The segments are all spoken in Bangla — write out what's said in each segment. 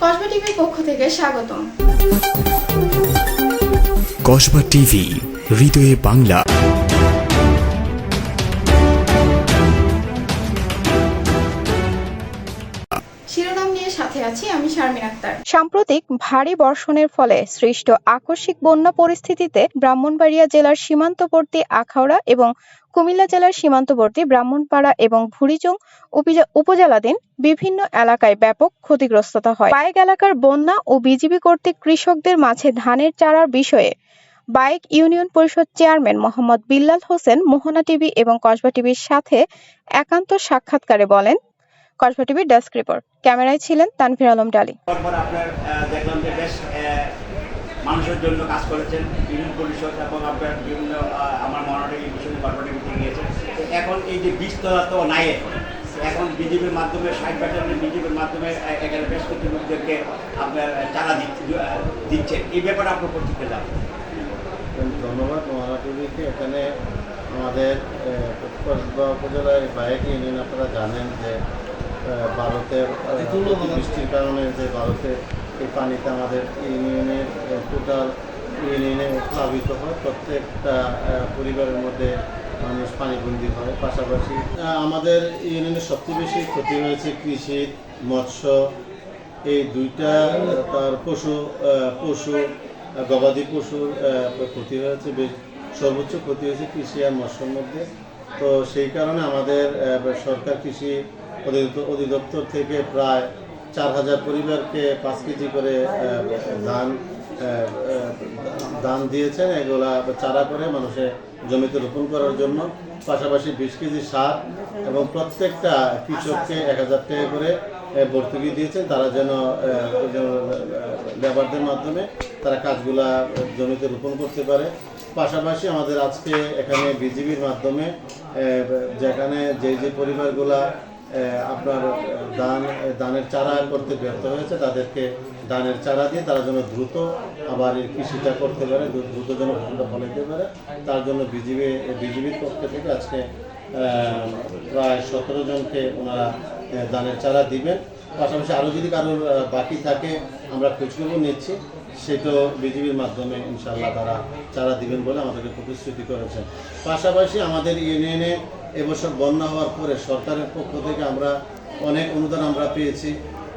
কসবা টিভির পক্ষ থেকে কসবা টিভি হৃদয়ে বাংলা। সাথে আছি, আমি শারমিন আক্তার। সাম্প্রতিক ভারী বর্ষণের ফলে সৃষ্ট আকস্মিক বন্যা পরিস্থিতিতে ব্রাহ্মণবাড়িয়া জেলার সীমান্তবর্তী আখাউড়া এবং কুমিল্লা জেলার সীমান্তবর্তী ব্রাহ্মণপাড়া এবং উপজেলাধীন বিভিন্ন এলাকায় ব্যাপক ক্ষতিগ্রস্ততা হয়। বাইক এলাকার বন্যা ও বিজিবি কর্তৃক কৃষকদের মাঝে ধানের চারার বিষয়ে বাইক ইউনিয়ন পরিষদ চেয়ারম্যান মোহাম্মদ বিল্লাল হোসেন মোহনা টিভি এবং কসবা টিভির সাথে একান্ত সাক্ষাৎকারে বলেন কসবা টিভির ডেস্ক রিপোর্ট। ক্যামেরায় ছিলেন তানভীর আলম ডালি। দেখলাম যে বেশ মানুষের জন্য কাজ করেছেন ইউনিয়ন পরিষদ এবং আপনার বিভিন্ন আমার মনোনয়ন গিয়েছে। এখন এই যে বীজতলা তো নাই। এখন এখন বিজেপির মাধ্যমে ষাট বিজেপির মাধ্যমে এখানে বেশ কিছু লোকদেরকে আপনার দিচ্ছেন এই ব্যাপারে আপনার প্রতিক্রিয়া ধন্যবাদ এখানে আমাদের কসবা উপজেলার বাইক ইউনিয়ন আপনারা জানেন যে ভারতের আহ, অতিবৃষ্টির কারণে যে ভারতে এই পানিতে আমাদের ইউনিয়নের টোটাল ইউনিয়নে প্লাবিত হয়। প্রত্যেকটা পরিবারের মধ্যে মানুষ পানিবন্দী হয়। পাশাপাশি আমাদের ইউনিয়নের সবচেয়ে বেশি ক্ষতি হয়েছে কৃষি মৎস্য। এই দুইটা তার পশু পশু গবাদি পশুর ক্ষতি হয়েছে বেশ সর্বোচ্চ ক্ষতি হয়েছে কৃষি আর মৎস্যের মধ্যে। তো সেই কারণে আমাদের সরকার কৃষি অধিদপ্তর থেকে প্রায় চার হাজার পরিবারকে পাঁচ কেজি করে ধান দান দিয়েছেন। এগুলা চারা করে মানুষের জমিতে রোপণ করার জন্য। পাশাপাশি বিশ কেজি সার এবং প্রত্যেকটা কৃষককে এক হাজার টাকা করে ভর্তুকি দিয়েছেন। তারা যেন লেবারদের মাধ্যমে তারা কাজগুলা জমিতে রোপণ করতে পারে। পাশাপাশি আমাদের আজকে এখানে বিজিবির মাধ্যমে যেখানে যে যে পরিবারগুলা আপনার দান দানের চারা করতে ব্যর্থ হয়েছে, তাদেরকে দানের চারা দিয়ে তারা যেন দ্রুত আবার কৃষিটা করতে পারে দ্রুত যেন ফসলটা ফলাইতে পারে। তার জন্য বিজিবি বিজিবির পক্ষ থেকে আজকে প্রায় সতেরো জনকে ওনারা দানের চারা দিবেন। পাশাপাশি আরও যদি কারোর বাকি থাকে, আমরা খোঁজখবর নিচ্ছি। সেটাও বিজিবির মাধ্যমে ইনশাল্লাহ তারা চারা দিবেন বলে আমাদেরকে প্রতিশ্রুতি করেছেন। পাশাপাশি আমাদের ইউনিয়নে এবছর বন্যা হওয়ার পরে সরকারের পক্ষ থেকে আমরা অনেক অনুদান আমরা পেয়েছি।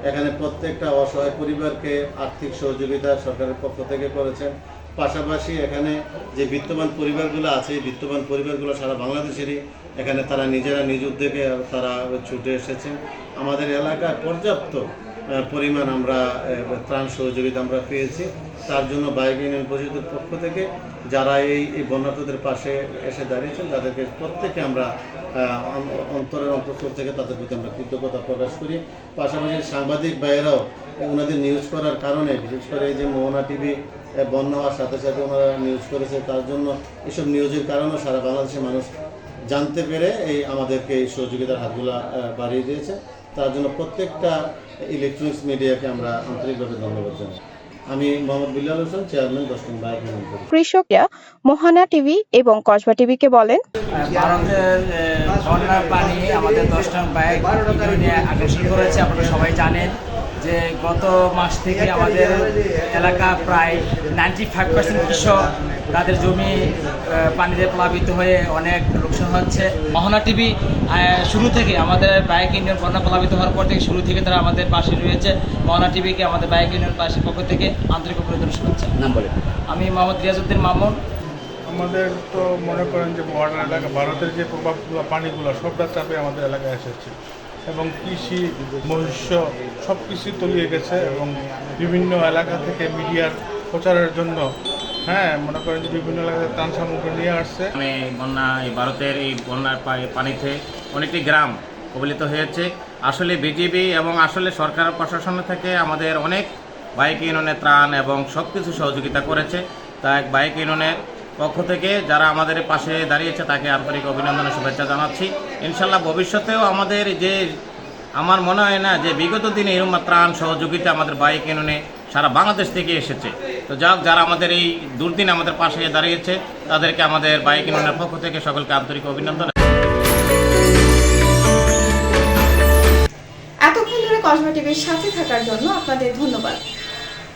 এখানে প্রত্যেকটা অসহায় পরিবারকে আর্থিক সহযোগিতা সরকারের পক্ষ থেকে করেছেন। পাশাপাশি এখানে যে বিত্তবান পরিবারগুলো আছে বিত্তবান পরিবারগুলো সারা বাংলাদেশেরই। এখানে তারা নিজেরা নিজ উদ্যোগে তারা ছুটে এসেছেন। আমাদের এলাকায় পর্যাপ্ত পরিমাণ আমরা ত্রাণ সহযোগিতা আমরা পেয়েছি। তার জন্য বাইক ইউনিয়ন পরিষদের পক্ষ থেকে যারা এই এই পাশে এসে দাঁড়িয়েছেন, তাদেরকে প্রত্যেকে আমরা অন্তরের অন্তঃস্থল থেকে তাদের প্রতি আমরা কৃতজ্ঞতা প্রকাশ করি। পাশাপাশি সাংবাদিক ভাইয়েরাও ওনাদের নিউজ করার কারণে, বিশেষ করে এই যে মোহনা টিভি বন্যা হওয়ার সাথে সাথে ওনারা নিউজ করেছে, তার জন্য এসব নিউজের কারণেও সারা বাংলাদেশের মানুষ জানতে পেরে এই আমাদেরকে এই সহযোগিতার হাতগুলা বাড়িয়ে দিয়েছে। তার জন্য প্রত্যেকটা ইলেকট্রনিক্স মিডিয়াকে আমরা আন্তরিকভাবে ধন্যবাদ জানাই। আমি মোহাম্মদ বিল্লাল হোসেন চেয়ারম্যান দশম বাইক কৃষকরা মোহানা টিভি এবং কসবা টিভিকে বলেন ভারতের বন্যার পানি আমাদের দশম বাইক আকর্ষণ করেছে আপনারা সবাই জানেন। যে গত মাস থেকে আমাদের এলাকা প্রায় নাইনটি ফাইভ পার্সেন্ট কৃষক তাদের জমি পানিতে প্লাবিত হয়ে অনেক লোকসান হচ্ছে। মহানা টিভি শুরু থেকে আমাদের বাইক ইউনিয়ন বন্যা প্লাবিত হওয়ার পর থেকে শুরু থেকে তারা আমাদের পাশে রয়েছে। মহানা টিভিকে আমাদের বাইক ইউনিয়ন পাশের পক্ষ থেকে আন্তরিক অভিনন্দন শুভেচ্ছা। নাম বলে আমি মোহাম্মদ রিয়াজউদ্দিন মামুন। আমাদের তো মনে করেন যে বর্ডার এলাকা ভারতের যে প্রভাবগুলো পানিগুলো সবটা চাপে আমাদের এলাকায় এসেছে। এবং কৃষি, মৎস্য সব কিছুই তলিয়ে গেছে এবং বিভিন্ন এলাকা থেকে মিডিয়ার প্রচারের জন্য হ্যাঁ মনে করেন যে বিভিন্ন এলাকাতে ত্রাণ সামগ্রী নিয়ে আসছে। মানে বন্যা, এই ভারতের এই বন্যার পানিতে অনেকটি গ্রাম কবলিত হয়েছে। আসলে বিজেপি এবং আসলে সরকার প্রশাসন থেকে আমাদের অনেক বাইক ইউনিয়নের ত্রাণ এবং সব কিছু সহযোগিতা করেছে। তাই বাইক ইউনিয়নের পক্ষ থেকে যারা আমাদের পাশে দাঁড়িয়েছে, তাকে আন্তরিক অভিনন্দন ও শুভেচ্ছা জানাচ্ছি। ইনশাল্লাহ ভবিষ্যতেও আমাদের যে, আমার মনে হয় না যে বিগত দিনে এরকম ত্রাণ সহযোগিতা আমাদের বাইক ইউনিয়নে সারা বাংলাদেশ থেকে এসেছে। তো যাক, যারা আমাদের এই দুর্দিন আমাদের পাশে দাঁড়িয়েছে, তাদেরকে আমাদের বাইক ইউনিয়নের পক্ষ থেকে সকলকে আন্তরিক অভিনন্দন। এতক্ষণ ধরে সাথে থাকার জন্য আপনাদের ধন্যবাদ।